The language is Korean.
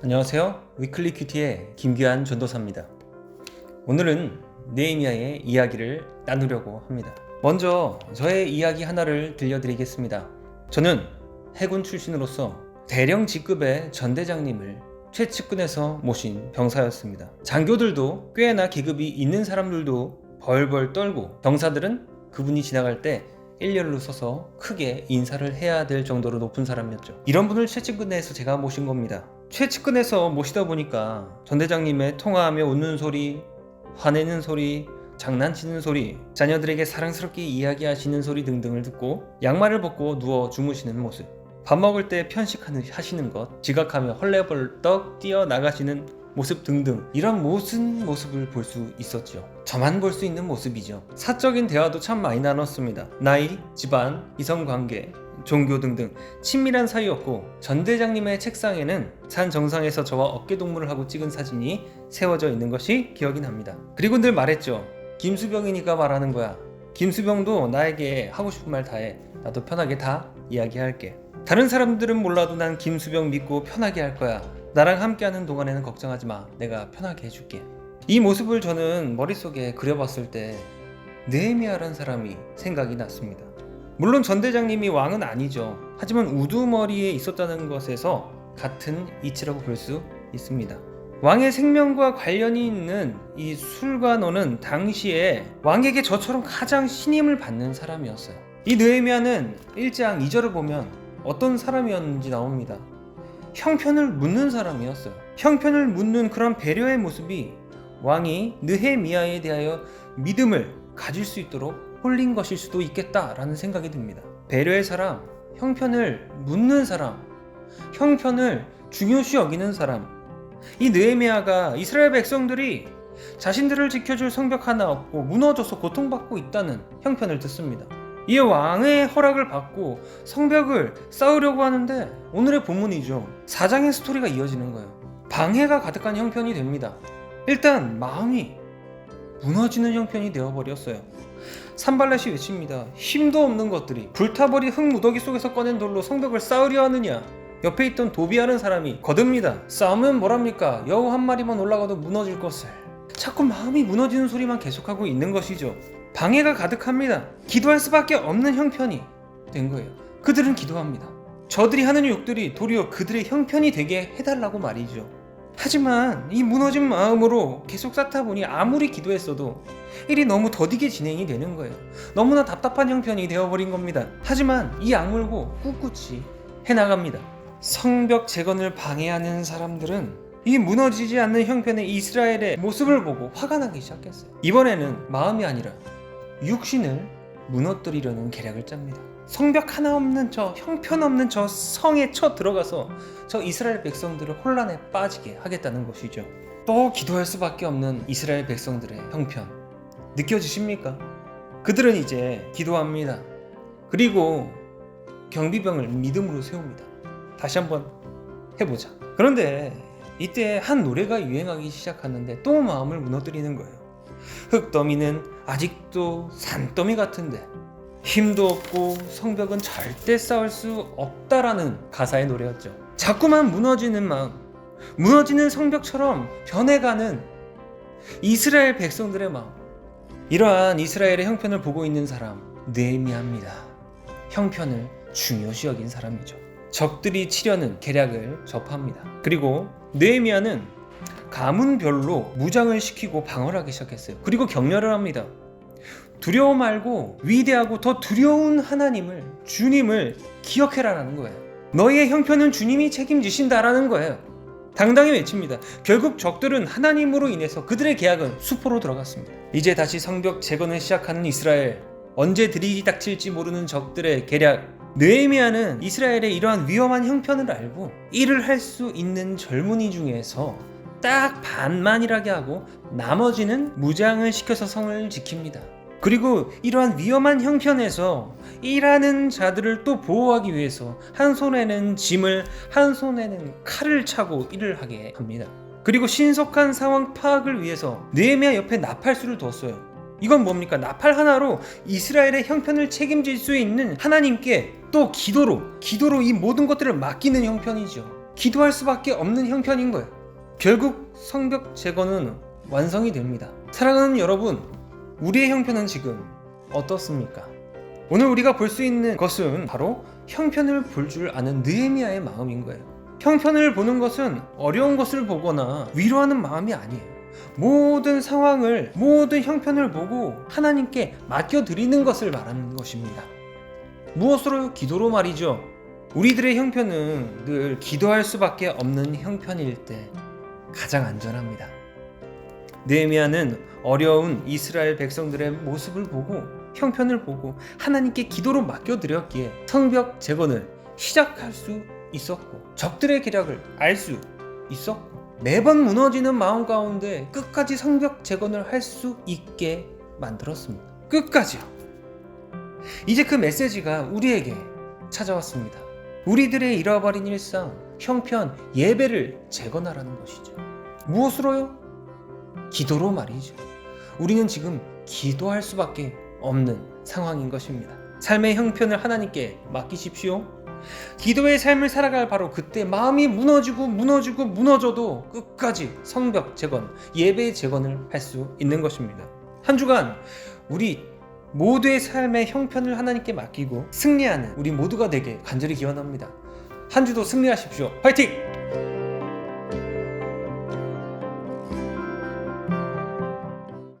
안녕하세요. 위클리 큐티의 김규환 전도사입니다. 오늘은 네이미야의 이야기를 나누려고 합니다. 먼저 저의 이야기 하나를 들려드리겠습니다. 저는 해군 출신으로서 대령 직급의 전대장님을 최측근에서 모신 병사였습니다. 장교들도 꽤나 계급이 있는 사람들도 벌벌 떨고 병사들은 그분이 지나갈 때 일렬로 서서 크게 인사를 해야 될 정도로 높은 사람이었죠. 이런 분을 최측근에서 제가 모신 겁니다. 최측근에서 모시다 보니까 전 대장님의 통화하며 웃는 소리, 화내는 소리, 장난치는 소리, 자녀들에게 사랑스럽게 이야기하시는 소리 등등을 듣고 양말을 벗고 누워 주무시는 모습, 밥 먹을 때 편식하시는 것, 지각하며 헐레벌떡 뛰어나가시는 모습 등등 이런 모든 모습을 볼 수 있었죠. 저만 볼 수 있는 모습이죠. 사적인 대화도 참 많이 나눴습니다. 나이, 집안, 이성 관계, 종교 등등 친밀한 사이였고 전 대장님의 책상에는 산 정상에서 저와 어깨 동무를 하고 찍은 사진이 세워져 있는 것이 기억이 납니다. 그리고 늘 말했죠. 김수병이니까 말하는 거야. 김수병도 나에게 하고 싶은 말 다해. 나도 편하게 다 이야기할게. 다른 사람들은 몰라도 난 김수병 믿고 편하게 할 거야. 나랑 함께하는 동안에는 걱정하지 마. 내가 편하게 해줄게. 이 모습을 저는 머릿속에 그려봤을 때 네헤미야라는 사람이 생각이 났습니다. 물론 전 대장님이 왕은 아니죠. 하지만 우두머리에 있었다는 것에서 같은 이치라고 볼 수 있습니다. 왕의 생명과 관련이 있는 이 술관원은 당시에 왕에게 저처럼 가장 신임을 받는 사람이었어요. 이 느헤미야는 1장 2절을 보면 어떤 사람이었는지 나옵니다. 형편을 묻는 사람이었어요. 형편을 묻는 그런 배려의 모습이 왕이 느헤미야에 대하여 믿음을 가질 수 있도록 홀린 것일 수도 있겠다라는 생각이 듭니다. 배려의 사람, 형편을 묻는 사람, 형편을 중요시 여기는 사람. 이 느헤미야가 이스라엘 백성들이 자신들을 지켜줄 성벽 하나 없고 무너져서 고통받고 있다는 형편을 듣습니다. 이 왕의 허락을 받고 성벽을 쌓으려고 하는데 오늘의 본문이죠. 사장의 스토리가 이어지는 거예요. 방해가 가득한 형편이 됩니다. 일단 마음이 무너지는 형편이 되어버렸어요. 산발렛이 외칩니다. 힘도 없는 것들이 불타버린 흙무더기 속에서 꺼낸 돌로 성벽을 쌓으려 하느냐? 옆에 있던 도비하는 사람이 거듭니다. 싸우면 뭐랍니까? 여우 한 마리만 올라가도 무너질 것을. 자꾸 마음이 무너지는 소리만 계속하고 있는 것이죠. 방해가 가득합니다. 기도할 수밖에 없는 형편이 된 거예요. 그들은 기도합니다. 저들이 하는 욕들이 도리어 그들의 형편이 되게 해달라고 말이죠. 하지만 이 무너진 마음으로 계속 쌓다 보니 아무리 기도했어도 일이 너무 더디게 진행이 되는 거예요. 너무나 답답한 형편이 되어버린 겁니다. 하지만 이 악물고 꿋꿋이 해나갑니다. 성벽 재건을 방해하는 사람들은 이 무너지지 않는 형편의 이스라엘의 모습을 보고 화가 나기 시작했어요. 이번에는 마음이 아니라 육신을 무너뜨리려는 계략을 짭니다. 성벽 하나 없는 저 형편없는 저 성에 쳐 들어가서 저 이스라엘 백성들을 혼란에 빠지게 하겠다는 것이죠. 또 기도할 수밖에 없는 이스라엘 백성들의 형편 느껴지십니까? 그들은 이제 기도합니다. 그리고 경비병을 믿음으로 세웁니다. 다시 한번 해보자. 그런데 이때 한 노래가 유행하기 시작하는데 또 마음을 무너뜨리는 거예요. 흙더미는 아직도 산더미 같은데 힘도 없고 성벽은 절대 쌓을 수 없다라는 가사의 노래였죠. 자꾸만 무너지는 마음, 무너지는 성벽처럼 변해가는 이스라엘 백성들의 마음. 이러한 이스라엘의 형편을 보고 있는 사람 느헤미야입니다. 형편을 중요시 여긴 사람이죠. 적들이 치려는 계략을 접합니다. 그리고 느헤미야는 가문별로 무장을 시키고 방어를 하기 시작했어요. 그리고 격려를 합니다. 두려워 말고 위대하고 더 두려운 하나님을 주님을 기억해라라는 거예요. 너희의 형편은 주님이 책임지신다라는 거예요. 당당히 외칩니다. 결국 적들은 하나님으로 인해서 그들의 계약은 수포로 들어갔습니다. 이제 다시 성벽 재건을 시작하는 이스라엘. 언제 들이 닥칠지 모르는 적들의 계략. 느헤미야는 이스라엘의 이러한 위험한 형편을 알고 일을 할 수 있는 젊은이 중에서 딱 반만이라게 하고 나머지는 무장을 시켜서 성을 지킵니다. 그리고 이러한 위험한 형편에서 일하는 자들을 또 보호하기 위해서 한 손에는 짐을 한 손에는 칼을 차고 일을 하게 합니다. 그리고 신속한 상황 파악을 위해서 느헤미야 옆에 나팔수를 뒀어요. 이건 뭡니까? 나팔 하나로 이스라엘의 형편을 책임질 수 있는 하나님께 또 기도로 기도로 이 모든 것들을 맡기는 형편이죠. 기도할 수밖에 없는 형편인 거예요. 결국 성벽 제거는 완성이 됩니다. 사랑하는 여러분, 우리의 형편은 지금 어떻습니까? 오늘 우리가 볼 수 있는 것은 바로 형편을 볼 줄 아는 느헤미야의 마음인 거예요. 형편을 보는 것은 어려운 것을 보거나 위로하는 마음이 아니에요. 모든 상황을 모든 형편을 보고 하나님께 맡겨 드리는 것을 말하는 것입니다. 무엇으로 기도로 말이죠. 우리들의 형편은 늘 기도할 수밖에 없는 형편일 때 가장 안전합니다. 느헤미야는 어려운 이스라엘 백성들의 모습을 보고 형편을 보고 하나님께 기도로 맡겨드렸기에 성벽 재건을 시작할 수 있었고 적들의 기력을 알 수 있었고 매번 무너지는 마음 가운데 끝까지 성벽 재건을 할 수 있게 만들었습니다. 끝까지요. 이제 그 메시지가 우리에게 찾아왔습니다. 우리들의 잃어버린 일상, 형편, 예배를 재건하라는 것이죠. 무엇으로요? 기도로 말이죠. 우리는 지금 기도할 수밖에 없는 상황인 것입니다. 삶의 형편을 하나님께 맡기십시오. 기도의 삶을 살아갈 바로 그때 마음이 무너지고 무너지고 무너져도 끝까지 성벽 재건, 예배 재건을 할 수 있는 것입니다. 한 주간 우리 모두의 삶의 형편을 하나님께 맡기고 승리하는 우리 모두가 되게 간절히 기원합니다. 한 주도 승리하십시오. 화이팅!